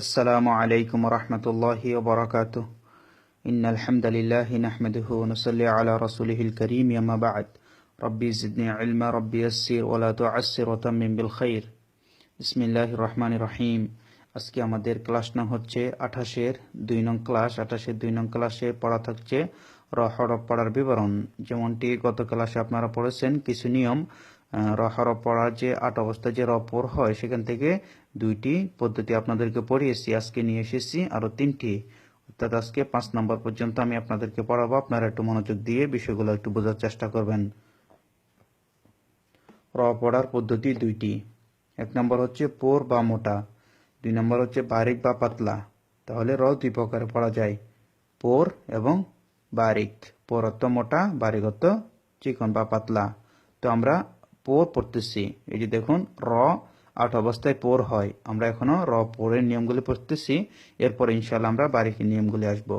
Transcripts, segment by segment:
আসসালামু আলাইকুম রহমতুল্লাহি ওবরাকাত। ইন আলহামদুলিল্লাহ নাহমদুহু নসল্লি আলা রসুলহিল করিম ইয়ামা বাদ। রব্বি জিদনি ইলমা, রব্বি আসির ওলা তো আসির ওতামিম বিল খৈর ইসমিল্লাহ রহমান রহিম। আজকে আমাদের ক্লাস নাম হচ্ছে আঠাশের দুই নং ক্লাস। আঠাশের দুই নং ক্লাসে পড়া থাকছে র হরফ পড়ার বিবরণ। যেমনটি গত ক্লাসে আপনারা পড়েছেন, কিছু নিয়ম আহ, র হরফ পড়ার যে আট অবস্থায় যে র পর হয় সেখান থেকে দুইটি পদ্ধতি আপনাদেরকে পড়িয়েছি আজকে নিয়ে এসেছি আরও তিনটি। অর্থাৎ আজকে পাঁচ নম্বর পর্যন্ত আমি আপনাদেরকে পড়াবো আপনারা একটু মনোযোগ দিয়ে বিষয়গুলো একটু বোঝার চেষ্টা করবেন। র পড়ার পদ্ধতি দুইটি। এক নম্বর হচ্ছে পোর বা মোটা দুই নম্বর হচ্ছে বারিক বা পাতলা। তাহলে র দুই প্রকারে পড়া যায় পোর এবং বারিক। পোর অর্থ মোটা বারিক অর্থ চিকন বা পাতলা। তো আমরা পোর পড়তেছি। এই যে দেখুন, র আট অবস্থায় পোর হয়। আমরা এখনও র পোরের নিয়মগুলি পড়তেছি। এরপর ইনশাল্লাহ আমরা বারিকের নিয়মগুলি আসব।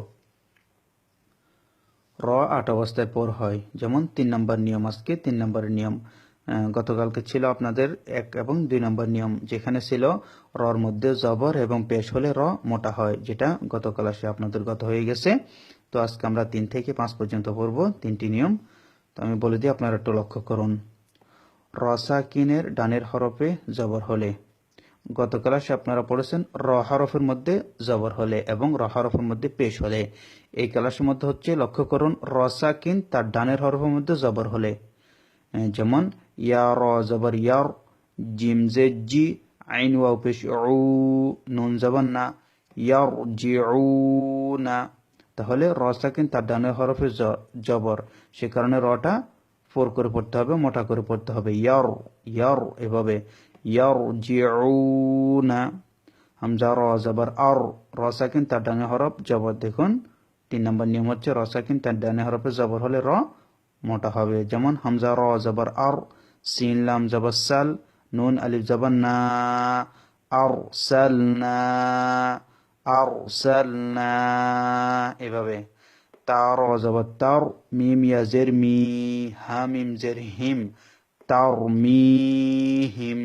র আট অবস্থায় পোর হয়। যেমন, তিন নম্বর নিয়ম আজকে, তিন নম্বরের নিয়ম গতকালকে ছিল আপনাদের এক এবং দুই নম্বর নিয়ম, যেখানে ছিল রর মধ্যে জবর এবং পেশ হলে র মোটা হয়, যেটা গতকাল আসে আপনাদের গত হয়ে গেছে। তো আজকে আমরা তিন থেকে পাঁচ পর্যন্ত পড়ব, তিনটি নিয়ম। তো আমি বলে দিই, আপনারা একটু লক্ষ্য করুন। রসাকিনের ডানের হরফে জবর হলে। গত ক্লাসে আপনারা পড়েছেন র হরফের মধ্যে জবর হলে এবং র হরফের মধ্যে পেশ হলে। এই ক্লাসের মধ্যে হচ্ছে লক্ষ্য করুন, রসাকিন তার ডানের হরফের মধ্যে জবর হলে। যেমন, ইয়া র জবর ইয়ার, জিম জে জি, আইন ওয়াও পেশ উ, নুন জবর না, ইয়ার জি না। তাহলে রসাকিন তার ডানের হরফে জবর। সে কারণে রটা ফোর করে পড়তে হবে, মোটা করে পড়তে হবে। ইয়ার ইয়ার, এভাবে। ইয়ার জিউনা হামজা, র, জবর, আর। রসাকিন তার ডানে হরফ, জবর দেখুন। তিন নম্বর নিয়ম হচ্ছে রসাকিন তার ডানে হরফে জবর হলে র মোটা হবে। যেমন হামজা, র, জবর, আর। সিন, লাম, জবর, সাল, নুন, আলিফ, জবর, না। আর, সাল, না। আর, সাল, না। এভাবে। তার তার মিম ইয়া জের মি হা মিম জের হিম তার মিহিম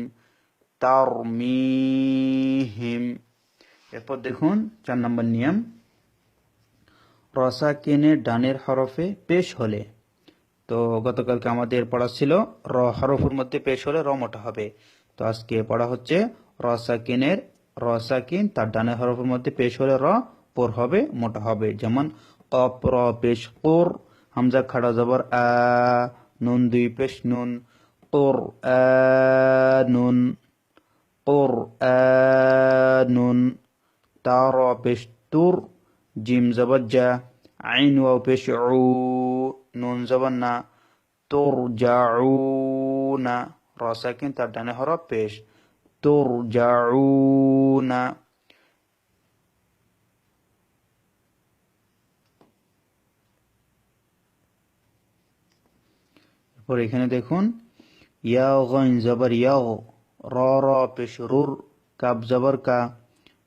তার মিহিম এরপর দেখুন চার নম্বর নিয়ম। রসাকিনে ডানের হরফে পেশ হলে। তো গতকালকে আমাদের পড়া ছিল, র হরফের মধ্যে পেশ হলে র মোটা হবে। তো আজকে পড়া হচ্ছে, রসা কেনের, রসা কিন তার ডানের হরফের মধ্যে পেশ হলে র, পর হবে, মোটা হবে। যেমন কপ র পেশ কোর হামজা খাড়া জবর আ নুন দুই পেশ নুন কোর নুন কোর নুন তার পেশ তুর জিম জবর যা আইন ওয়াও পেশ উ নুন জবর না তোর না রসাকিন তার ডানে হরফ পেশ তোর না এরপর এখানে দেখুন ইয়া গইন জবর ইয়াও, র র, পেশ, রুর কাব জবর, কা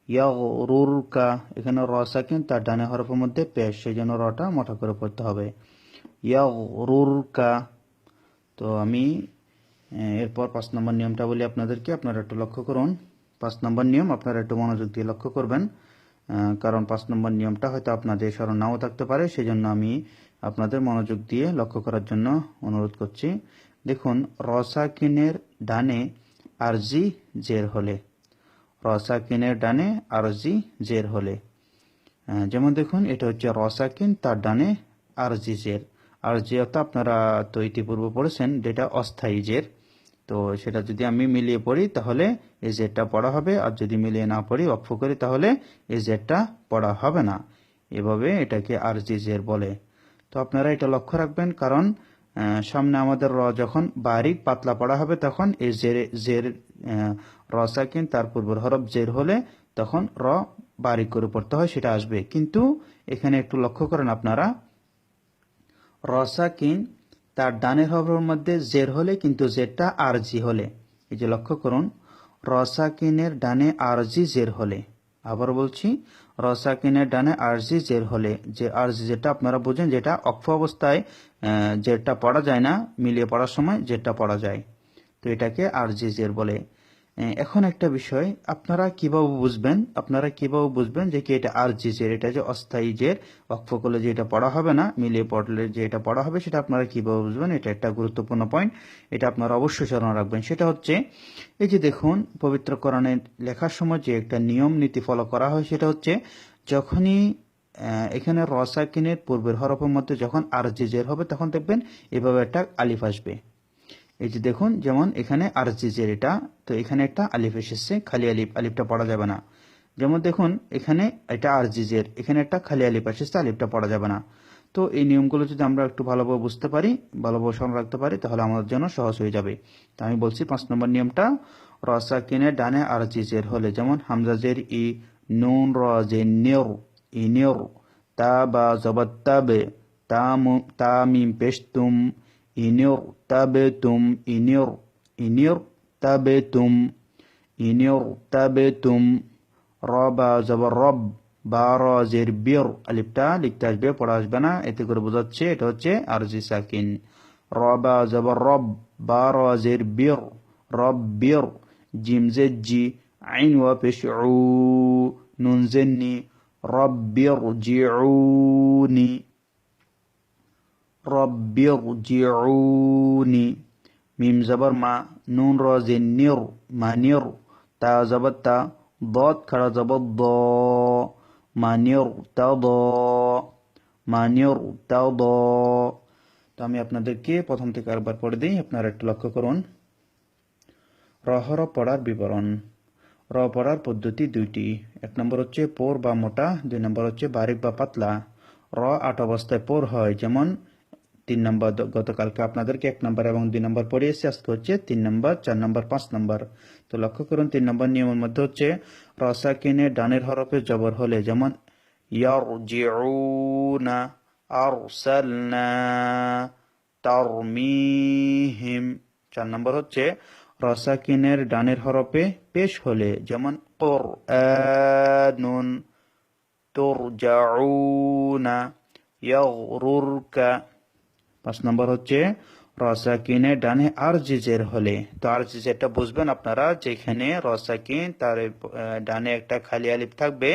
ইয়া রুর, কা, এখানে র সাকিন, তার ডানে হরফের মধ্যে পেশ সেই জন্য রটা মোটা করে পড়তে হবে। ইয়া রুর, কা, তো আমি এরপর পাঁচ নম্বর নিয়মটা বলি আপনাদেরকে, আপনারা একটু লক্ষ্য করুন। পাঁচ নম্বর নিয়ম, আপনারা একটু মনোযোগ দিয়ে লক্ষ্য করবেন কারণ পাঁচ নম্বর নিয়মটা হয়তো আপনাদের স্মরণ নাও থাকতে পারে, সেজন্য আমি আপনাদের মনোযোগ দিয়ে লক্ষ্য করার জন্য অনুরোধ করছি। দেখুন, রসাকিনের ডানে আরজি জের হলে। রসাকিনের ডানে আরজি জের হলে। যেমন দেখুন, এটা হচ্ছে রসাকিন, তার ডানে আরজি জের। আরজি অর্থ আপনারা তো ইতিপূর্বে পড়েছেন, যেটা অস্থায়ী জের। তো সেটা যদি আমি মিলিয়ে পড়ি, তাহলে এই জেরটা পড়া হবে। আর যদি মিলিয়ে না পড়ি, অক্ষ করি, তাহলে এই জেরটা পড়া হবে না। এভাবে এটাকে আরজি জের বলে। তো আপনারা এটা লক্ষ্য রাখবেন, কারণ সামনে আমাদের র যখন বারিক পাতলা পড়া হবে তখন এই জের জের র সাকিন, তার পূর্বের হরফ জের হলে তখন র বারিক করে পড়তে হয়, সেটা আসবে। কিন্তু এখানে একটু লক্ষ্য করেন আপনারা রসাকিন তার ডানের হরফের মধ্যে জের হলে কিন্তু জেরটা আরজি হলে। এই যে লক্ষ্য করুন রসাকিনের ডানে আরজি জের হলে। আবার বলছি, রসাকিনের ডানে আরজি জের হলে, যে আরজি যেটা আপনারা বুঝেন, যেটা অক্ষ অবস্থায় যেটা পড়া যায় না, মিলিয়ে পড়ার সময় জেরটা পড়া যায়। তো এটাকে আরজি জের বলে। এখন একটা বিষয়, আপনারা কীভাবে বুঝবেন, আপনারা কীভাবে বুঝবেন যে কি এটা আর জি জের এটা যে অস্থায়ী জের অক্ষ করলে যে এটা পড়া হবে না, মিলিয়ে পড়লে যে এটা পড়া হবে, সেটা আপনারা কীভাবে বুঝবেন, এটা একটা গুরুত্বপূর্ণ পয়েন্ট এটা আপনারা অবশ্যই স্মরণ রাখবেন। সেটা হচ্ছে, এই যে দেখুন, পবিত্র কোরআনে লেখার সময় যে একটা নিয়ম, নীতি ফলো করা হয়, সেটা হচ্ছে যখনই এখানে রসাকিনের পূর্বের হরফের মধ্যে যখন আর জের হবে, তখন দেখবেন এভাবে একটা আলিফ আসবে। এই যে দেখুন, যেমন এখানে আর জের এটা, তো এখানে একটা আলিফ এসেছে, খালি আলিফ, আলিফটা পড়া যাবে না। যেমন দেখুন, এখানে এটা আর জের, এখানে একটা খালি আলিফ এসেছে আলিফটা পড়া যাবে না। তো এই নিয়মগুলো যদি আমরা একটু ভালোভাবে বুঝতে পারি, ভালোভাবে স্মরণ রাখতে পারি, তাহলে আমাদের জন্য সহজ হয়ে যাবে। তো আমি বলছি পাঁচ নম্বর নিয়মটা রসাকিনের ডানে আর জের হলে, যেমন হামজা জের, ই, নুন, র, জে নের ই নের তা, বা, জবত তাবে তাম তামিম পেশতুম ইনির তাবেতুম ইনির ইনির তাবেতুম ইনির তাবেতুম রবা জবর রব বা র জের বিয়র আলিফটা লিখতে আসবে পড়া আসবে না এতে করে বোঝাচ্ছে এটা হচ্ছে আরজি সাকিন রবা জবর রব বা র জের বিয়র রব বিয়র জিম জের জি আইন ওয়া পেশ উ নুন জেন্নি রব্বির জিউনি রব্বিরজিউনি মিম জবর মা নুন র জে নির মা নির তা জবর তা দত খাড়া জবর দ মা নির তা দ মা নির তা দ তো আমি আপনাদেরকে প্রথম থেকে আরবার পড়ে দিই, আপনারা একটু লক্ষ্য করুন। রহর পড়ার বিবরণ। র পড়ার পদ্ধতি দুইটি। এক নম্বর হচ্ছে পোর বা মোটা, দুই নম্বর হচ্ছে বারিক বা পাতলা। র আট অবস্থায় পোর হয়, যেমন তিন নম্বর গতকালকে আপনাদেরকে এক নম্বর এবং দুই নম্বর পড়িয়েছি আজকে হচ্ছে তিন নম্বর, চার নম্বর, পাঁচ নম্বর। তো লক্ষ্য করুন, তিন নম্বর নিয়মের মধ্যে হচ্ছে রসাকিনে ডানের হরফে জবর হলে যেমন, ইয়ারজিউনা আরসালনা তারমিহিম। চার নম্বর হচ্ছে রসাকিনের ডানের হরফে পেশ হলে যেমন, কোরআনুন তুরজাউনা ইয়াগরুরকা পাঁচ নম্বর হচ্ছে, রসাকিনে ডানে আর জিজের হলে। তো আর জিজেরটা বুঝবেন আপনারা, যেখানে রসাকিন তার ডানে একটা খালি আলিফ থাকবে,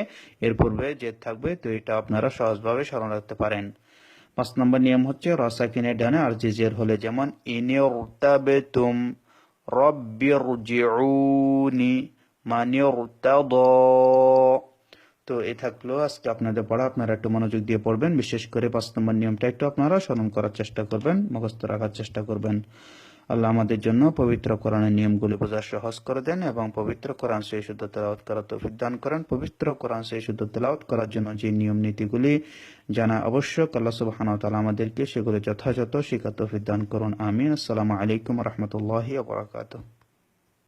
এর পূর্বে জেদ থাকবে, তো এটা আপনারা সহজভাবে স্মরণ রাখতে পারেন। পাঁচ নম্বর নিয়ম হচ্ছে, রসাকিনের ডানে আর জিজের হলে যেমন ইনিয়র তাবে তুম রব্বির জিউনি মানিয়র তাদ তো এ থাকল আজকে আপনাদের পড়া। আপনারা একটু মনোযোগ দিয়ে পড়বেন। বিশেষ করে পাঁচ নম্বর নিয়মটা একটু আপনারা স্মরণ করার চেষ্টা করবেন, মুখস্থ রাখার চেষ্টা করবেন। আল্লাহ আমাদের জন্য পবিত্র কোরআনের নিয়মগুলি বোঝা সহজ করে দেন এবং পবিত্র কোরআন সেই শুদ্ধ তেলাওয়াত করার তৌফিক দান করেন। পবিত্র কোরআন সেই শুদ্ধ তেলাওয়াত করার জন্য যে নিয়ম নীতিগুলি জানা আবশ্যক, আল্লাহ সুবহানাহু ওয়া তাআলা আমাদেরকে সেগুলি যথাযথ শিক্ষা তৌফিক দান করুন। আমিন। আসসালামু আলাইকুম রহমতুল্লাহি ওয়া বারাকাতুহু।